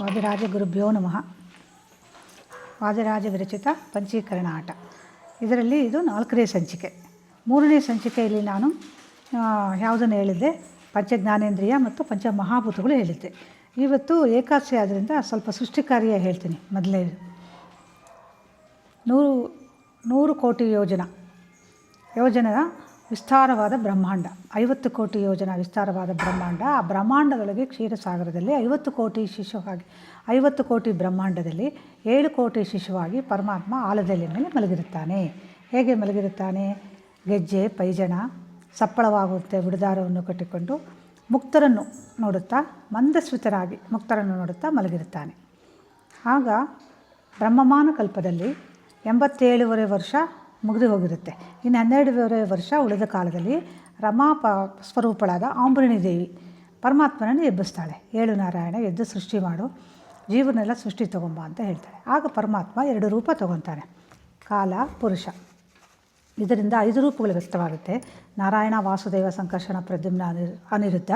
ವಾದಿರಾಜ ಗುರುಭ್ಯೋ ನಮಃ. ವಾದಿರಾಜ ವಿರಚಿತ ಪಂಚೀಕರಣ ಆಟ. ಇದರಲ್ಲಿ ಇದು ನಾಲ್ಕನೇ ಸಂಚಿಕೆ. ಮೂರನೇ ಸಂಚಿಕೆಯಲ್ಲಿ ನಾನು ಯಾವುದನ್ನು ಹೇಳಿದ್ದೆ? ಪಂಚಜ್ಞಾನೇಂದ್ರಿಯ ಮತ್ತು ಪಂಚಮಹಾಭೂತಗಳು ಹೇಳಿದ್ದೆ. ಇವತ್ತು ಏಕಾದಶಿ ಆದ್ದರಿಂದ ಸ್ವಲ್ಪ ಸೃಷ್ಟಿಕಾರಿಯ ಹೇಳ್ತೀನಿ ಮೊದಲೇ. ನೂರು ನೂರು ಕೋಟಿ ಯೋಜನ. ಯೋಜನೆಯ ವಿಸ್ತಾರವಾದ ಬ್ರಹ್ಮಾಂಡ. ಐವತ್ತು ಕೋಟಿ ಯೋಜನ ವಿಸ್ತಾರವಾದ ಬ್ರಹ್ಮಾಂಡ. ಆ ಬ್ರಹ್ಮಾಂಡದೊಳಗೆ ಕ್ಷೀರಸಾಗರದಲ್ಲಿ ಐವತ್ತು ಕೋಟಿ ಶಿಶುವಾಗಿ, ಐವತ್ತು ಕೋಟಿ ಬ್ರಹ್ಮಾಂಡದಲ್ಲಿ ಏಳು ಕೋಟಿ ಶಿಶುವಾಗಿ ಪರಮಾತ್ಮ ಆಲದಲ್ಲಿ ಮೇಲೆ ಮಲಗಿರುತ್ತಾನೆ. ಹೇಗೆ ಮಲಗಿರುತ್ತಾನೆ? ಗೆಜ್ಜೆ ಪೈಜಣ ಸಪ್ಪಳವಾಗುತ್ತೆ ಬಿಡದಾರವನ್ನು ಕಟ್ಟಿಕೊಂಡು ಮುಕ್ತರನ್ನು ನೋಡುತ್ತಾ, ಮಂದಸ್ವಿತರಾಗಿ ಮುಕ್ತರನ್ನು ನೋಡುತ್ತಾ ಮಲಗಿರುತ್ತಾನೆ. ಆಗ ಬ್ರಹ್ಮಮಾನ ಕಲ್ಪದಲ್ಲಿ ಎಂಬತ್ತೇಳುವರೆ ವರ್ಷ ಮುಗಿದು ಹೋಗಿರುತ್ತೆ. ಇನ್ನು ಹನ್ನೆರಡೂವರೆ ವರ್ಷ ಉಳಿದ ಕಾಲದಲ್ಲಿ ರಮಾ ಪ ಸ್ವರೂಪಳಾದ ಆಂಬರಿಣಿ ದೇವಿ ಪರಮಾತ್ಮನನ್ನು ಎಬ್ಬಿಸ್ತಾಳೆ. ಏಳು ನಾರಾಯಣ ಎದ್ದು ಸೃಷ್ಟಿ ಮಾಡು, ಜೀವನೆಲ್ಲ ಸೃಷ್ಟಿ ತಗೊಂಬ ಅಂತ ಹೇಳ್ತಾಳೆ. ಆಗ ಪರಮಾತ್ಮ ಎರಡು ರೂಪ ತಗೊತಾನೆ. ಕಾಲ, ಪುರುಷ. ಇದರಿಂದ ಐದು ರೂಪಗಳು ವ್ಯಕ್ತವಾಗುತ್ತೆ. ನಾರಾಯಣ, ವಾಸುದೇವ, ಸಂಕರ್ಷಣ, ಪ್ರದ್ಯುಮ್ನ ಅನಿ, ಅನಿರುದ್ಧ.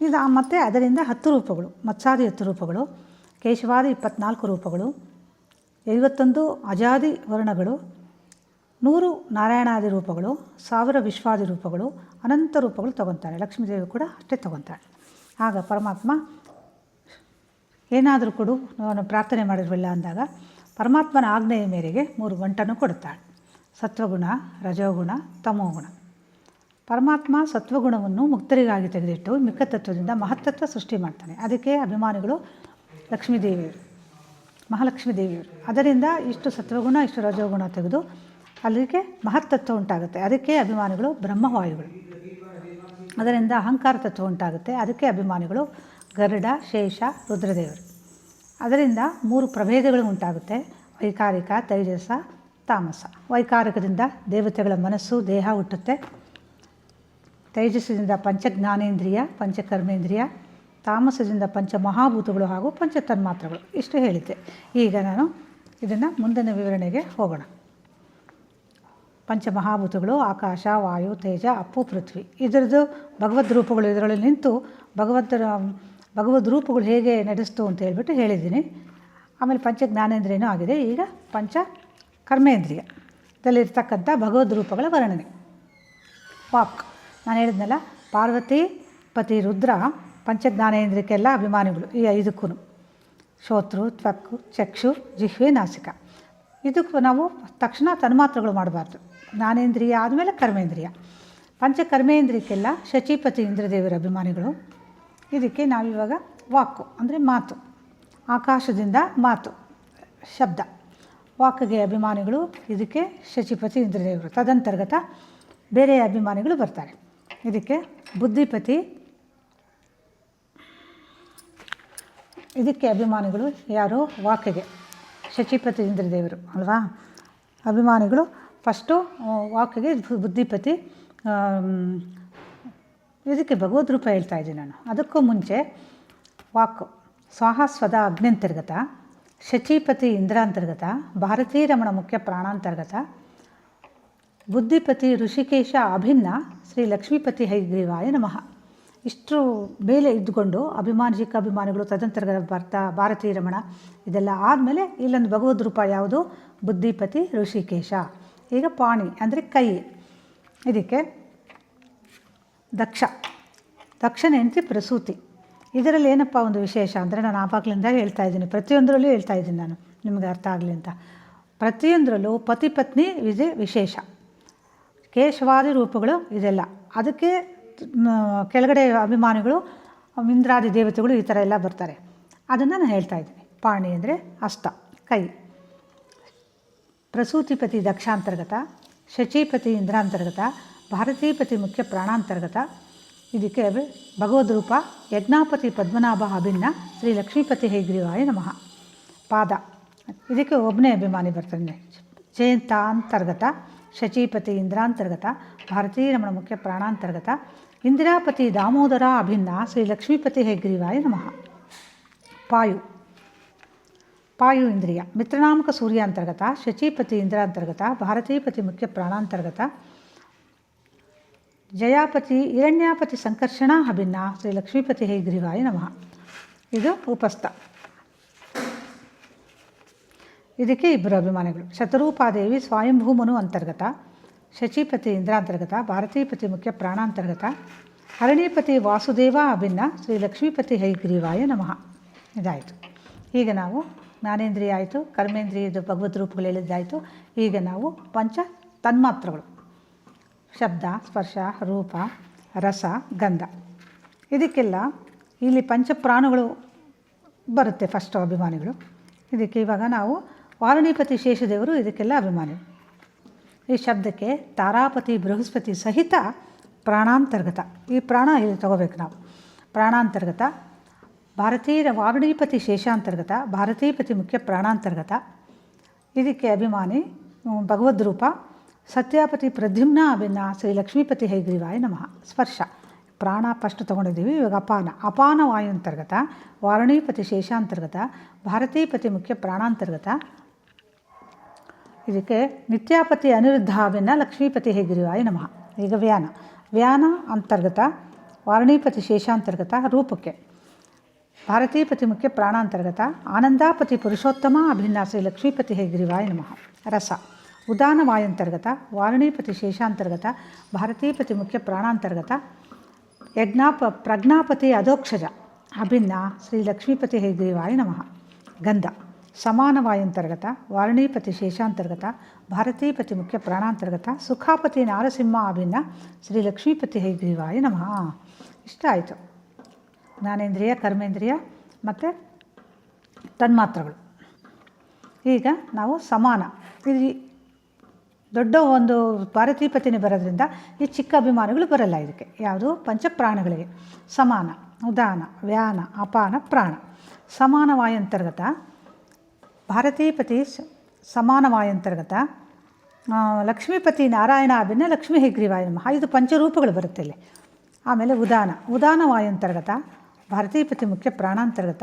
ಇದು ಮತ್ತು ಅದರಿಂದ ಹತ್ತು ರೂಪಗಳು, ಮತ್ಸಾದಿ ಹತ್ತು ರೂಪಗಳು, ಕೇಶವಾದಿ ಇಪ್ಪತ್ನಾಲ್ಕು ರೂಪಗಳು, ಐವತ್ತೊಂದು ಅಜಾದಿ ವರ್ಣಗಳು ನೂರು ನಾರಾಯಣಾದಿ ರೂಪಗಳು, ಸಾವಿರ ವಿಶ್ವಾದಿ ರೂಪಗಳು, ಅನಂತ ರೂಪಗಳು ತಗೊತಾಳೆ ಲಕ್ಷ್ಮೀದೇವಿ ಕೂಡ ಅಷ್ಟೇ ತಗೊತಾಳೆ. ಆಗ ಪರಮಾತ್ಮ, ಏನಾದರೂ ಕೊಡು, ನಾನು ಪ್ರಾರ್ಥನೆ ಮಾಡಿರಲಿಲ್ಲ ಅಂದಾಗ ಪರಮಾತ್ಮನ ಆಜ್ಞೆಯ ಮೇರೆಗೆ ಮೂರು ಗಂಟನ್ನು ಕೊಡುತ್ತಾಳೆ. ಸತ್ವಗುಣ, ರಜೋಗುಣ, ತಮೋಗುಣ. ಪರಮಾತ್ಮ ಸತ್ವಗುಣವನ್ನು ಮುಕ್ತರಿಗಾಗಿ ತೆಗೆದಿಟ್ಟು ಮಿಕ್ಕ ತತ್ವದಿಂದ ಮಹತ್ತತ್ವ ಸೃಷ್ಟಿ ಮಾಡ್ತಾನೆ. ಅದಕ್ಕೆ ಅಭಿಮಾನಿಗಳು ಲಕ್ಷ್ಮೀದೇವಿಯವರು ಮಹಾಲಕ್ಷ್ಮೀ ದೇವಿಯವರು ಅದರಿಂದ ಇಷ್ಟು ಸತ್ವಗುಣ, ಇಷ್ಟು ರಜೋಗುಣ ತೆಗೆದು ಅಲ್ಲಿಗೆ ಮಹತ್ತತ್ವ ಉಂಟಾಗುತ್ತೆ. ಅದಕ್ಕೆ ಅಭಿಮಾನಿಗಳು ಬ್ರಹ್ಮವಾಯುಗಳು. ಅದರಿಂದ ಅಹಂಕಾರ ತತ್ವ ಉಂಟಾಗುತ್ತೆ. ಅದಕ್ಕೆ ಅಭಿಮಾನಿಗಳು ಗರುಡ, ಶೇಷ, ರುದ್ರದೇವರು. ಅದರಿಂದ ಮೂರು ಪ್ರಭೇದಗಳು ಉಂಟಾಗುತ್ತೆ. ವೈಕಾರಿಕ, ತೈಜಸ, ತಾಮಸ. ವೈಕಾರಿಕದಿಂದ ದೇವತೆಗಳ ಮನಸ್ಸು, ದೇಹ ಹುಟ್ಟುತ್ತೆ. ತೈಜಸ್ಸಿನಿಂದ ಪಂಚಜ್ಞಾನೇಂದ್ರಿಯ, ಪಂಚಕರ್ಮೇಂದ್ರಿಯ, ತಾಮಸದಿಂದ ಪಂಚಮಹಾಭೂತಗಳು ಹಾಗೂ ಪಂಚತನ್ಮಾತ್ರಗಳು. ಇಷ್ಟು ಹೇಳಿದ್ದೆ. ಈಗ ನಾನು ಇದನ್ನು ಮುಂದಿನ ವಿವರಣೆಗೆ ಹೋಗೋಣ. ಪಂಚಮಹಾಭೂತಗಳು, ಆಕಾಶ, ವಾಯು, ತೇಜ, ಅಪ್ಪು, ಪೃಥ್ವಿ. ಇದರದ್ದು ಭಗವದ್ ರೂಪಗಳು ಇದರಲ್ಲಿ ನಿಂತು ಭಗವಂತರ ಭಗವದ್ ರೂಪಗಳು ಹೇಗೆ ನಡೆಸ್ತು ಅಂತ ಹೇಳ್ಬಿಟ್ಟು ಹೇಳಿದ್ದೀನಿ. ಆಮೇಲೆ ಪಂಚ ಜ್ಞಾನೇಂದ್ರಿಯನೂ ಆಗಿದೆ. ಈಗ ಪಂಚ ಕರ್ಮೇಂದ್ರಿಯ. ಇದರಲ್ಲಿರ್ತಕ್ಕಂಥ ಭಗವದ್ ರೂಪಗಳ ವರ್ಣನೆ. ವಾಕ್. ನಾನು ಹೇಳಿದ್ನಲ್ಲ, ಪಾರ್ವತಿ, ಪತಿ, ರುದ್ರ, ಪಂಚಜ್ಞಾನೇಂದ್ರಿಯಕ್ಕೆಲ್ಲ ಅಭಿಮಾನಿಗಳು ಈ ಐದಕ್ಕೂ ಶೋತ್ರು, ತ್ವಕ್ಕು, ಚಕ್ಷು, ಜಿಹ್ವೆ, ನಾಸಿಕ. ಇದಕ್ಕೂ ನಾವು ತಕ್ಷಣ ತನ್ಮಾತ್ರಗಳು ಮಾಡಬಾರ್ದು. ಜ್ಞಾನೇಂದ್ರಿಯ ಆದಮೇಲೆ ಕರ್ಮೇಂದ್ರಿಯ. ಪಂಚಕರ್ಮೇಂದ್ರಿಯಕ್ಕೆಲ್ಲ ಶಚಿಪತಿ ಇಂದ್ರದೇವರ ಅಭಿಮಾನಿಗಳು. ಇದಕ್ಕೆ ನಾವಿವಾಗ ವಾಕು, ಅಂದರೆ ಮಾತು. ಆಕಾಶದಿಂದ ಮಾತು, ಶಬ್ದ. ವಾಕ್ಗೆ ಅಭಿಮಾನಿಗಳು, ಇದಕ್ಕೆ ಶಚಿಪತಿ ಇಂದ್ರದೇವರು. ತದಂತರ್ಗತ ಬೇರೆ ಅಭಿಮಾನಿಗಳು ಬರ್ತಾರೆ. ಇದಕ್ಕೆ ಬುದ್ಧಿಪತಿ, ಇದಕ್ಕೆ ಅಭಿಮಾನಿಗಳು ಯಾರು? ವಾಕ್ಗೆ. ಶಚಿಪತಿ ಇಂದ್ರದೇವರು, ಅಲ್ವಾ? ಅಭಿಮಾನಿಗಳು ಫಸ್ಟು ವಾಕ್ಗೆ ಬುದ್ಧಿಪತಿ ಇದಕ್ಕೆ ಭಗವದ್ ರೂಪ ಹೇಳ್ತಾ ಇದ್ದೀನಿ ನಾನು. ಅದಕ್ಕೂ ಮುಂಚೆ ವಾಕ್ ಸ್ವಾಹಾಸ್ವದ ಅಗ್ನಿಂತರ್ಗತ ಶಚೀಪತಿ ಇಂದ್ರಾಂತರ್ಗತ ಭಾರತೀ ರಮಣ ಮುಖ್ಯ ಪ್ರಾಣಾಂತರ್ಗತ ಬುದ್ಧಿಪತಿ ಋಷಿಕೇಶ ಅಭಿನ್ನ, ಶ್ರೀ ಲಕ್ಷ್ಮೀಪತಿ ಹೈಗ್ರೀವಾಯ ನಮಃ. ಇಷ್ಟು ಮೇಲೆ ಇದ್ದುಕೊಂಡು ಅಭಿಮಾನಿಕ ಅಭಿಮಾನಿಗಳು ತದಂತರ್ಗತ ಬರ್ತಾ, ಭಾರತೀ ರಮಣ, ಇದೆಲ್ಲ ಆದಮೇಲೆ ಇಲ್ಲೊಂದು ಭಗವದ್ ರೂಪ ಯಾವುದು? ಬುದ್ಧಿಪತಿ ಋಷಿಕೇಶ. ಈಗ ಪಾಣಿ ಅಂದರೆ ಕೈ. ಇದಕ್ಕೆ ದಕ್ಷ. ದಕ್ಷನ ಹೆಂಡತಿ ಪ್ರಸೂತಿ. ಇದರಲ್ಲಿ ಏನಪ್ಪ ಒಂದು ವಿಶೇಷ ಅಂದರೆ ನಾನು ಆವಾಗಲಿಂದ ಹೇಳ್ತಾ ಇದ್ದೀನಿ. ಪ್ರತಿಯೊಂದರಲ್ಲೂ ಹೇಳ್ತಾ ಇದ್ದೀನಿ ನಾನು. ನಿಮಗೆ ಅರ್ಥ ಆಗಲಿ ಅಂತ. ಪ್ರತಿಯೊಂದರಲ್ಲೂ ಪತಿ ಪತ್ನಿ ಇದೆ ವಿಶೇಷ. ಕೇಶವಾದಿ ರೂಪಗಳು ಇದೆಲ್ಲ. ಅದಕ್ಕೆ ಕೆಳಗಡೆ ಅಭಿಮಾನಿಗಳು, ಇಂದ್ರಾದಿ ದೇವತೆಗಳು ಈ ಥರ ಎಲ್ಲ ಬರ್ತಾರೆ. ಅದನ್ನು ನಾನು ಹೇಳ್ತಾ ಇದ್ದೀನಿ. ಪಾಣಿ ಅಂದರೆ ಅಷ್ಟ. ಕೈ. ಪ್ರಸೂತಿಪತಿ ದಕ್ಷಾಂತರ್ಗತ, ಶಚೀಪತಿ ಇಂದ್ರಾಂತರ್ಗತ, ಭಾರತೀಪತಿ ಮುಖ್ಯ ಪ್ರಾಣಾಂತರ್ಗತ, ಇದಕ್ಕೆ ಭಗವದ್ ರೂಪ ಯಜ್ಞಾಪತಿ ಪದ್ಮನಾಭ ಅಭಿನ್ನ ಶ್ರೀ ಲಕ್ಷ್ಮೀಪತಿ ಹೈಗ್ರೀವಾಯ ನಮಃ. ಪಾದ. ಇದಕ್ಕೆ ಒಬ್ಬನೇ ಅಭಿಮಾನಿ ಬರ್ತಾನೆ. ಜಯಂತಾಂತರ್ಗತ, ಶಚೀಪತಿ ಇಂದ್ರಾಂತರ್ಗತ, ಭಾರತೀ ರಮಣ ಮುಖ್ಯ ಪ್ರಾಣಾಂತರ್ಗತ, ಇಂದಿರಾಪತಿ ದಾಮೋದರ ಅಭಿನ್ನ ಶ್ರೀ ಲಕ್ಷ್ಮೀಪತಿ ಹೇಗ್ರೀವಾಯ ನಮಃ. ಪಾಯು. ಪಾಯು ಇಂದ್ರಿಯ ಮಿತ್ರನಾಮಕ ಸೂರ್ಯ ಅಂತರ್ಗತ, ಶಚೀಪತಿ ಇಂದ್ರಾಂತರ್ಗತ ಭಾರತೀಪತಿ ಮುಖ್ಯ ಪ್ರಾಣಾಂತರ್ಗತ ಜಯಾಪತಿ, ಹಿರಣ್ಯಾಪತಿ ಸಂಕರ್ಷಣ, ಅಭಿನ್ನ. ಶ್ರೀ ಲಕ್ಷ್ಮೀಪತಿ ಹೈಗ್ರೀವಾಯ ನಮಃ. ಇದು ಉಪಸ್ಥ. ಇದಕ್ಕೆ ಇಬ್ಬರು ಅಭಿಮಾನಿಗಳು. ಶತರೂಪಾದೇವಿ ಸ್ವಯಂಭೂಮನು ಅಂತರ್ಗತ. ಶಚಿಪತಿ ಇಂದ್ರಾಂತರ್ಗತ ಭಾರತೀಪತಿ ಮುಖ್ಯ ಪ್ರಾಣಾಂತರ್ಗತ ಹರಣಿಪತಿ ವಾಸುದೇವ, ಅಭಿನ್ನ. ಶ್ರೀ ಲಕ್ಷ್ಮೀಪತಿ ಹೈಗ್ರೀವಾಯ ನಮಃ. ಇದಾಯಿತು. ಈಗ ನಾವು ಜ್ಞಾನೇಂದ್ರಿಯ ಆಯಿತು ಕರ್ಮೇಂದ್ರಿಯದ ಭಗವದ್ ರೂಪಗಳು ಹೇಳಿದ್ದಾಯಿತು ಈಗ ನಾವು ಪಂಚ ತನ್ಮಾತ್ರಗಳು. ಶಬ್ದ, ಸ್ಪರ್ಶ, ರೂಪ, ರಸ, ಗಂಧ. ಇದಕ್ಕೆಲ್ಲ ಇಲ್ಲಿ ಪಂಚಪ್ರಾಣಗಳು ಬರುತ್ತೆ ಫಸ್ಟ್ ಅಭಿಮಾನಿಗಳು. ಇದಕ್ಕೆ ಇವಾಗ ನಾವು ವಾರುಣಿಪತಿ ಶೇಷದೇವರು ಇದಕ್ಕೆಲ್ಲ ಅಭಿಮಾನಿ. ಈ ಶಬ್ದಕ್ಕೆ ತಾರಾಪತಿ, ಬೃಹಸ್ಪತಿ ಸಹಿತ ಪ್ರಾಣಾಂತರ್ಗತ. ಈ ಪ್ರಾಣ ಇಲ್ಲಿ ತಗೋಬೇಕು ನಾವು. ಪ್ರಾಣಾಂತರ್ಗತ ಭಾರತೀಯ ವಾರಣೀಪತಿ ಶೇಷಾಂತರ್ಗತ, ಭಾರತೀಪತಿ ಮುಖ್ಯ ಪ್ರಾಣಾಂತರ್ಗತ. ಇದಕ್ಕೆ ಅಭಿಮಾನಿ ಭಗವದ್ರೂಪ ಭಗವದ್ ರೂಪ, ಸತ್ಯಾಪತಿ ಪ್ರದ್ಯುಮ್ನ ಅಭಿನ್ನ ಶ್ರೀ ಲಕ್ಷ್ಮೀಪತಿ ಹೈಗ್ರೀವಾಯ ನಮಃ. ಸ್ಪರ್ಶ. ಪ್ರಾಣ ಫಸ್ಟ್ ತೊಗೊಂಡಿದ್ದೀವಿ, ಇವಾಗ ಅಪಾನ. ಅಪಾನ ವಾಯುಂತರ್ಗತ, ವಾರಣೀಪತಿ ಶೇಷಾಂತರ್ಗತ, ಭಾರತೀಪತಿ ಮುಖ್ಯ ಪ್ರಾಣಾಂತರ್ಗತ. ಇದಕ್ಕೆ ನಿತ್ಯಾಪತಿ ಅನಿರುದ್ಧ ಅಭಿನ್ನ ಲಕ್ಷ್ಮೀಪತಿ ಹೇಗಿರಿವಾಯ ನಮಃ. ಈಗ ವ್ಯಾನ. ವ್ಯಾನ ಅಂತರ್ಗತ, ವಾರಣೀಪತಿ ಶೇಷಾಂತರ್ಗತ ರೂಪಕ್ಕೆ. ಭಾರತೀಪತಿ ಮುಖ್ಯ ಪ್ರಾಣಾಂತರ್ಗತ ಆನಂದಾಪತಿ ಪುರುಷೋತ್ತಮ ಅಭಿನ್ನ ಲಕ್ಷ್ಮೀಪತಿ ಹೇಗಿರಿವಾಯ ನಮಃ. ರಸ. ಉದಾನ ವಾಯಂತರ್ಗತ, ವಾರಣೀಪತಿ ಶೇಷಾಂತರ್ಗತ ಭಾರತೀಪತಿ ಮುಖ್ಯ ಪ್ರಾಣಾಂತರ್ಗತ, ಯಜ್ಞಾಪ, ಪ್ರಜ್ಞಾಪತಿ ಅಧೋಕ್ಷಜ ಅಭಿನ್ನ ಶ್ರೀ ಲಕ್ಷ್ಮೀಪತಿ ಹೇಗ್ರೀವಾಯ ನಮಃ. ಗಂಧ. ಸಮಾನ ವಾಯುಂತರ್ಗತ, ವಾರಣೀಪತಿ ಶೇಷಾಂತರ್ಗತ ಭಾರತೀಪತಿ ಮುಖ್ಯ ಪ್ರಾಣಾಂತರ್ಗತ, ಸುಖಾಪತಿ ನಾರಸಿಂಹ, ಅಭಿನ್ನ ಶ್ರೀ ಲಕ್ಷ್ಮೀಪತಿ ಹೇಗ್ರೀವಾಯ ನಮಃ. ಇಷ್ಟ ಆಯಿತು. ಜ್ಞಾನೇಂದ್ರಿಯ, ಕರ್ಮೇಂದ್ರಿಯ ಮತ್ತು ತನ್ಮಾತ್ರಗಳು. ಈಗ ನಾವು ಸಮಾನ. ಇದು ದೊಡ್ಡ ಒಂದು ಭಾರತೀಪತಿನೇ ಬರೋದ್ರಿಂದ ಈ ಚಿಕ್ಕ ಅಭಿಮಾನಗಳು ಬರಲ್ಲ ಇದಕ್ಕೆ. ಯಾವುದು? ಪಂಚಪ್ರಾಣಗಳಿಗೆ. ಸಮಾನ, ಉದಾನ, ವ್ಯಾನ, ಅಪಾನ, ಪ್ರಾಣ. ಸಮಾನ ವಾಯಂತರ್ಗತ, ಭಾರತೀಪತಿ ಸಮಾನ ವಾಯಂತರ್ಗತ ಲಕ್ಷ್ಮೀಪತಿ ನಾರಾಯಣ ಅಭಿನ್ನ ಲಕ್ಷ್ಮೀ ಹೆಗ್ರಿವಾಯ ನಮಃ. ಇದು ಪಂಚರೂಪಗಳು ಬರುತ್ತೆ ಇಲ್ಲಿ. ಆಮೇಲೆ ಉದಾನ. ಉದಾನ ವಾಯಂತರ್ಗತ ಭಾರತೀಪತಿ ಮುಖ್ಯ ಪ್ರಾಣಾಂತರ್ಗತ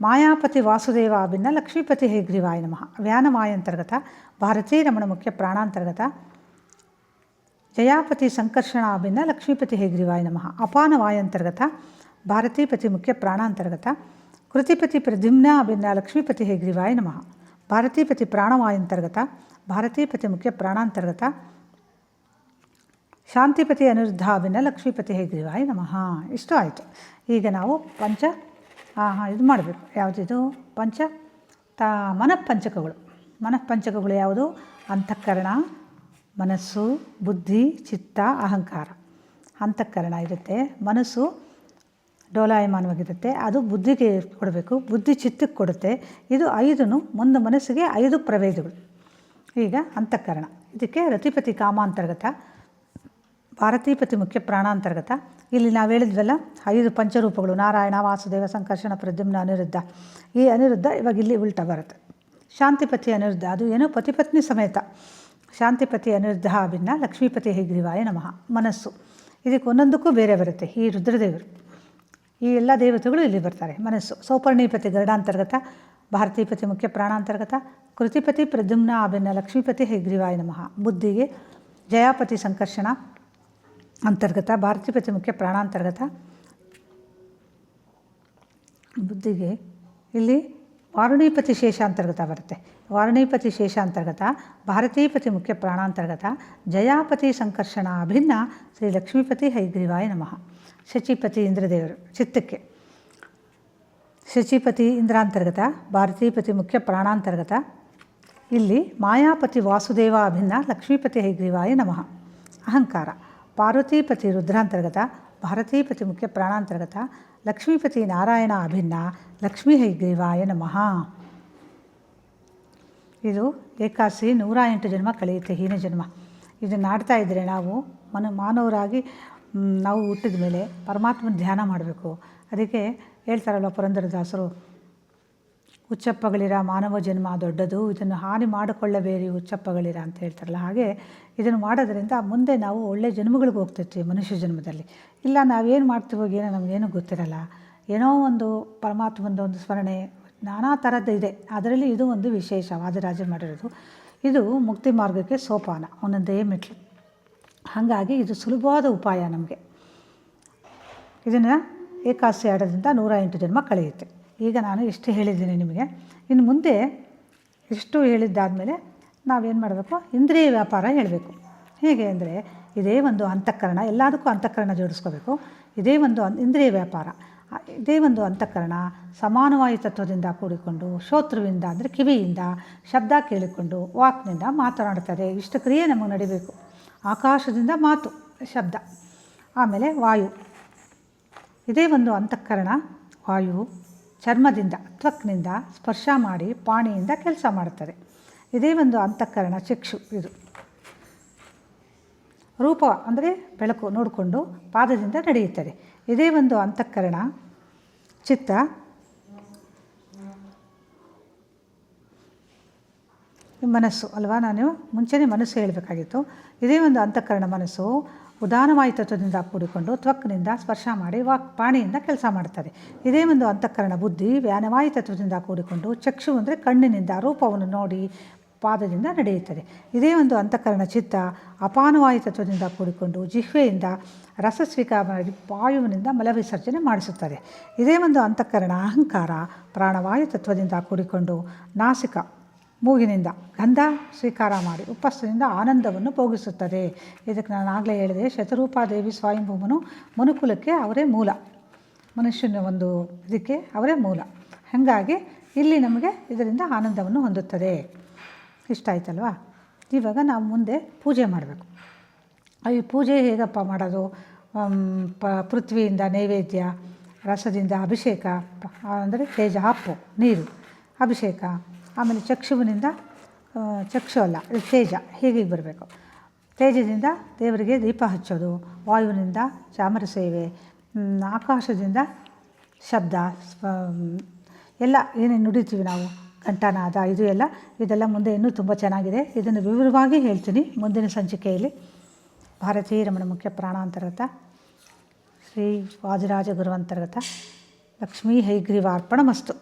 ಮಾಯಾಪತಿ ವಾಸುದೇವ ಅಭಿನ್ನ ಲಕ್ಷ್ಮೀಪತಿ ಹೇಗ್ರೀವಾಯ ನಮಃ. ವ್ಯಾನವಾಯಂತರ್ಗತ ಭಾರತೀ ರಮಣ ಮುಖ್ಯ ಪ್ರಾಣಾಂತರ್ಗತ ಜಯಾಪತಿ ಸಂಕರ್ಷಣ ಅಭಿನ್ನ ಲಕ್ಷ್ಮೀಪತಿ ಹೇಗ್ರೀವಾಯ ನಮಃ. ಅಪಾನ ವಾಯಂತರ್ಗತ ಭಾರತೀಪತಿ ಮುಖ್ಯ ಪ್ರಾಣಾಂತರ್ಗತ ಕೃತಿಪತಿ ಪ್ರದ್ಯುಮ್ನ ಅಭಿನ್ನ ಲಕ್ಷ್ಮೀಪತಿ ಹೇಗ್ರೀವಾಯ ನಮಃ. ಭಾರತೀಪತಿ ಪ್ರಾಣವಾಯಂತರ್ಗತ ಭಾರತೀಪತಿ ಮುಖ್ಯ ಪ್ರಾಣಾಂತರ್ಗತ ಶಾಂತಿಪತಿ ಅನಿರುದ್ಧ ಅಭಿನ್ನ ಲಕ್ಷ್ಮೀಪತಿ ಹೇಗ್ರೀವಾಯ್ ನಮಃ. ಇಷ್ಟು ಆಯಿತು. ಈಗ ನಾವು ಪಂಚ ಇದು ಮಾಡಬೇಕು. ಯಾವುದಿದು? ಪಂಚ, ತ, ಮನಃಪಂಚಕಗಳು. ಮನಃಪಂಚಕಗಳು ಯಾವುದು? ಅಂತಃಕರಣ, ಮನಸ್ಸು, ಬುದ್ಧಿ, ಚಿತ್ತ, ಅಹಂಕಾರ. ಅಂತಃಕರಣ ಇರುತ್ತೆ. ಮನಸ್ಸು ಡೋಲಾಯಮಾನವಾಗಿರುತ್ತೆ. ಅದು ಬುದ್ಧಿಗೆ ಕೊಡಬೇಕು. ಬುದ್ಧಿ ಚಿತ್ತಕ್ಕೆ ಕೊಡುತ್ತೆ. ಇದು ಐದನ್ನು ಒಂದು ಮನಸ್ಸಿಗೆ ಐದು ಪ್ರಭೇದಗಳು. ಈಗ ಅಂತಃಕರಣ. ಇದಕ್ಕೆ ರತಿಪತಿ ಕಾಮಾಂತರ್ಗತ ಭಾರತೀಪತಿ ಮುಖ್ಯ ಪ್ರಾಣಾಂತರ್ಗತ. ಇಲ್ಲಿ ನಾವು ಹೇಳಿದ್ವಲ್ಲ, ಐದು ಪಂಚರೂಪಗಳು, ನಾರಾಯಣ, ವಾಸುದೇವ, ಸಂಕರ್ಷಣ, ಪ್ರದ್ಯುಮ್ನ, ಅನಿರುದ್ಧ. ಈ ಅನಿರುದ್ಧ ಇವಾಗ ಇಲ್ಲಿ ಉಲ್ಟ ಬರುತ್ತೆ. ಶಾಂತಿಪತಿ ಅನಿರುದ್ಧ, ಅದು ಏನೋ ಪತಿಪತ್ನಿ ಸಮೇತ. ಶಾಂತಿಪತಿ ಅನಿರುದ್ಧ ಅಭಿನ್ನ, ಲಕ್ಷ್ಮೀಪತಿ ಹೇಗ್ರೀವಾಯ ನಮಃ, ಮನಸ್ಸು. ಇದಕ್ಕೆ ಒಂದೊಂದಕ್ಕೂ ಬೇರೆ ಬರುತ್ತೆ, ಈ ರುದ್ರದೇವರು. ಈ ಎಲ್ಲ ದೇವತೆಗಳು ಇಲ್ಲಿ ಬರ್ತಾರೆ, ಮನಸ್ಸು. ಸೌಪರ್ಣಿಪತಿ ಗರುಡಾಂತರ್ಗತ, ಭಾರತೀಪತಿ ಮುಖ್ಯ ಪ್ರಾಣಾಂತರ್ಗತ, ಕೃತಿಪತಿ ಪ್ರದ್ಯುಮ್ನ ಅಭಿನ್ನ, ಲಕ್ಷ್ಮೀಪತಿ ಹೇಗ್ರೀವಾಯ ನಮಃ. ಬುದ್ಧಿಗೆ ಜಯಾಪತಿ ಸಂಕರ್ಷಣ ಅಂತರ್ಗತ ಭಾರತೀಪತಿ ಮುಖ್ಯ ಪ್ರಾಣಾಂತರ್ಗತ ಬುದ್ಧಿಗೆ ಇಲ್ಲಿ ವಾರುಣೀಪತಿ ಶೇಷಾಂತರ್ಗತ ಬರುತ್ತೆ. ವಾರುಣೀಪತಿ ಶೇಷಾಂತರ್ಗತ ಭಾರತೀಪತಿ ಮುಖ್ಯ ಪ್ರಾಣಾಂತರ್ಗತ ಜಯಾಪತಿ ಸಂಕರ್ಷಣ ಅಭಿನ್ನ ಶ್ರೀ ಲಕ್ಷ್ಮೀಪತಿ ಹೈಗ್ರೀವಾಯ ನಮಃ. ಶಚಿಪತಿ ಇಂದ್ರದೇವರು, ಚಿತ್ತಕ್ಕೆ. ಶಚಿಪತಿ ಇಂದ್ರಾಂತರ್ಗತ ಭಾರತೀಪತಿ ಮುಖ್ಯ ಪ್ರಾಣಾಂತರ್ಗತ ಇಲ್ಲಿ ಮಾಯಾಪತಿ ವಾಸುದೇವ ಅಭಿನ್ನ ಲಕ್ಷ್ಮೀಪತಿ ಹೈಗ್ರೀವಾಯ ನಮಃ. ಅಹಂಕಾರ. ಪಾರ್ವತೀಪತಿ ರುದ್ರಾಂತರ್ಗತ ಭಾರತೀಪತಿ ಮುಖ್ಯ ಪ್ರಾಣಾಂತರ್ಗತ, ಲಕ್ಷ್ಮೀಪತಿ ನಾರಾಯಣ ಅಭಿನ್ನ, ಲಕ್ಷ್ಮೀ ಹೈಗ್ರೀವಾಯ ನಮಃ. ಇದು ಏಕಾಸಿ ನೂರ ಎಂಟು ಜನ್ಮ ಕಳೆಯುತ್ತೆ, ಹೀನ ಜನ್ಮ. ಇದನ್ನು ಆಡ್ತಾ ಇದ್ದರೆ ನಾವು ಮನ, ಮಾನವರಾಗಿ ನಾವು ಹುಟ್ಟಿದ ಮೇಲೆ ಪರಮಾತ್ಮನ ಧ್ಯಾನ ಮಾಡಬೇಕು. ಅದಕ್ಕೆ ಹೇಳ್ತಾರಲ್ವ ಪುರಂದರದಾಸರು ಹುಚ್ಚಪ್ಪಗಳಿರ ಮಾನವ ಜನ್ಮ ದೊಡ್ಡದು, ಇದನ್ನು ಹಾನಿ ಮಾಡಿಕೊಳ್ಳಬೇಡಿ ಹುಚ್ಚಪ್ಪಗಳಿರ ಅಂತ ಹೇಳ್ತಾರಲ್ಲ, ಹಾಗೆ ಇದನ್ನು ಮಾಡೋದ್ರಿಂದ ಮುಂದೆ ನಾವು ಒಳ್ಳೆಯ ಜನ್ಮಗಳಿಗೆ ಹೋಗ್ತಿರ್ತೀವಿ ಮನುಷ್ಯ ಜನ್ಮದಲ್ಲಿ. ಇಲ್ಲ, ನಾವೇನು ಮಾಡ್ತೀವೋ ಏನೋ ನಮಗೇನು ಗೊತ್ತಿರಲ್ಲ. ಏನೋ ಒಂದು ಪರಮಾತ್ಮಂದು ಒಂದು ಸ್ಮರಣೆ, ನಾನಾ ಥರದ್ದು ಇದೆ. ಅದರಲ್ಲಿ ಇದು ಒಂದು ವಿಶೇಷ, ವಾದರಾಜ ಮಾಡಿರೋದು. ಇದು ಮುಕ್ತಿ ಮಾರ್ಗಕ್ಕೆ ಸೋಪಾನ, ಒಂದೊಂದೇ ಮೆಟ್ಲು. ಹಾಗಾಗಿ ಇದು ಸುಲಭವಾದ ಉಪಾಯ ನಮಗೆ. ಇದನ್ನು ಏಕಾಸಿ ಆಡೋದ್ರಿಂದ ನೂರ ಎಂಟು ಜನ್ಮ ಕಳೆಯುತ್ತೆ. ಈಗ ನಾನು ಇಷ್ಟು ಹೇಳಿದ್ದೀನಿ ನಿಮಗೆ. ಇನ್ನು ಮುಂದೆ ಇಷ್ಟು ಹೇಳಿದ್ದಾದಮೇಲೆ ನಾವೇನು ಮಾಡಬೇಕು? ಇಂದ್ರಿಯ ವ್ಯಾಪಾರ ಹೇಳಬೇಕು. ಹೇಗೆ ಅಂದರೆ, ಇದೇ ಒಂದು ಅಂತಃಕರಣ, ಎಲ್ಲದಕ್ಕೂ ಅಂತಃಕರಣ ಜೋಡಿಸ್ಕೋಬೇಕು. ಇದೇ ಒಂದು ಇಂದ್ರಿಯ ವ್ಯಾಪಾರ. ಇದೇ ಒಂದು ಅಂತಃಕರಣ ಸಮಾನವಾಯು ತತ್ವದಿಂದ ಕೂಡಿಕೊಂಡು, ಶೋತ್ರುವಿಂದ ಅಂದರೆ ಕಿವಿಯಿಂದ, ಶಬ್ದ ಕೇಳಿಕೊಂಡು, ವಾಕ್ನಿಂದ ಮಾತನಾಡ್ತದೆ ಇಷ್ಟು ಕ್ರಿಯೆ ನಮಗೆ ನಡಿಬೇಕು. ಆಕಾಶದಿಂದ ಮಾತು, ಶಬ್ದ. ಆಮೇಲೆ ವಾಯು. ಇದೇ ಒಂದು ಅಂತಃಕರಣ, ವಾಯು. ಚರ್ಮದಿಂದ, ತ್ವಕ್ನಿಂದ ಸ್ಪರ್ಶ ಮಾಡಿ ಪಾಣಿಯಿಂದ ಕೆಲಸ ಮಾಡ್ತಾರೆ ಇದೇ ಒಂದು ಅಂತಃಕರಣ ಚಿಕ್ಷು ಇದು. ರೂಪ ಅಂದರೆ ಬೆಳಕು ನೋಡಿಕೊಂಡು ಪಾದದಿಂದ ನಡೆಯುತ್ತದೆ. ಇದೇ ಒಂದು ಅಂತಃಕರಣ ಚಿತ್ತ. ಮನಸ್ಸು ಅಲ್ವಾ? ನಾನು ಮುಂಚೆನೇ ಮನಸ್ಸು ಹೇಳಬೇಕಾಗಿತ್ತು. ಇದೇ ಒಂದು ಅಂತಃಕರಣ ಮನಸ್ಸು ಉದಾನವಾಯು ತತ್ವದಿಂದ ಕೂಡಿಕೊಂಡು ತ್ವಕ್ನಿಂದ ಸ್ಪರ್ಶ ಮಾಡಿ ವಾಕ್ ಪಾಣಿಯಿಂದ ಕೆಲಸ ಮಾಡ್ತಾರೆ. ಇದೇ ಒಂದು ಅಂತಃಕರಣ ಬುದ್ಧಿ ವ್ಯಾನವಾಯು ತತ್ವದಿಂದ ಕೂಡಿಕೊಂಡು ಚಕ್ಷು ಅಂದರೆ ಕಣ್ಣಿನಿಂದ ರೂಪವನ್ನು ನೋಡಿ ಪಾದದಿಂದ ನಡೆಯುತ್ತದೆ. ಇದೇ ಒಂದು ಅಂತಃಕರಣ ಚಿತ್ತ ಅಪಾನವಾಯು ತತ್ವದಿಂದ ಕೂಡಿಕೊಂಡು ಜಿಹ್ವೆಯಿಂದ ರಸ ಸ್ವೀಕಾರ ಮಾಡಿ ವಾಯುವಿನಿಂದ ಮಲವಿಸರ್ಜನೆ ಮಾಡಿಸುತ್ತದೆ. ಇದೇ ಒಂದು ಅಂತಃಕರಣ ಅಹಂಕಾರ ಪ್ರಾಣವಾಯು ತತ್ವದಿಂದ ಕೂಡಿಕೊಂಡು ನಾಸಿಕ ಮೂಗಿನಿಂದ ಗಂಧ ಸ್ವೀಕಾರ ಮಾಡಿ ಉಪಸ್ಥದಿಂದ ಆನಂದವನ್ನು ಭೋಗಿಸುತ್ತದೆ. ಇದಕ್ಕೆ ನಾನು ಆಗಲೇ ಹೇಳಿದೆ, ಶತರೂಪಾದೇವಿ ಸ್ವಯಂಭೂಮನು ಮನುಕುಲಕ್ಕೆ ಅವರೇ ಮೂಲ. ಮನುಷ್ಯನ ಒಂದು ಇದಕ್ಕೆ ಅವರೇ ಮೂಲ. ಹಾಗಾಗಿ ಇಲ್ಲಿ ನಮಗೆ ಇದರಿಂದ ಆನಂದವನ್ನು ಹೊಂದುತ್ತದೆ. ಇಷ್ಟ ಆಯ್ತಲ್ವಾ? ಇವಾಗ ನಾವು ಮುಂದೆ ಪೂಜೆ ಮಾಡಬೇಕು. ಈ ಪೂಜೆ ಹೇಗಪ್ಪ ಮಾಡೋದು? ಪ, ಪೃಥ್ವಿಯಿಂದ ನೈವೇದ್ಯ, ರಸದಿಂದ ಅಭಿಷೇಕ ಅಂದರೆ ತೇಜ, ಹಪ್ಪು, ನೀರು, ಅಭಿಷೇಕ. ಆಮೇಲೆ ಚಕ್ಷುವಿನಿಂದ ಚಕ್ಷು ಅಲ್ಲ ತೇಜ ಹೀಗೆ ಬರಬೇಕು. ತೇಜದಿಂದ ದೇವರಿಗೆ ದೀಪ ಹಚ್ಚೋದು, ವಾಯುವಿನಿಂದ ಚಾಮರ ಸೇವೆ ಆಕಾಶದಿಂದ ಶಬ್ದ ಎಲ್ಲ ಏನೇನು ನುಡಿತೀವಿ ನಾವು ಕಂಠನಾದ ಇದು ಎಲ್ಲ, ಇದೆಲ್ಲ ಮುಂದೆ ಇನ್ನೂ ತುಂಬ ಚೆನ್ನಾಗಿದೆ. ಇದನ್ನು ವಿವರವಾಗಿ ಹೇಳ್ತೀನಿ ಮುಂದಿನ ಸಂಚಿಕೆಯಲ್ಲಿ. ಭಾರತೀಯ ರಮಣ ಮುಖ್ಯ ಪ್ರಾಣಾಂತರ್ಗತ, ಶ್ರೀ ವಾಜರಾಜ ಗುರುವಂತರ್ಗತ ಲಕ್ಷ್ಮೀ ಹೈಗ್ರೀವಾರ್ಪಣಮಸ್ತು.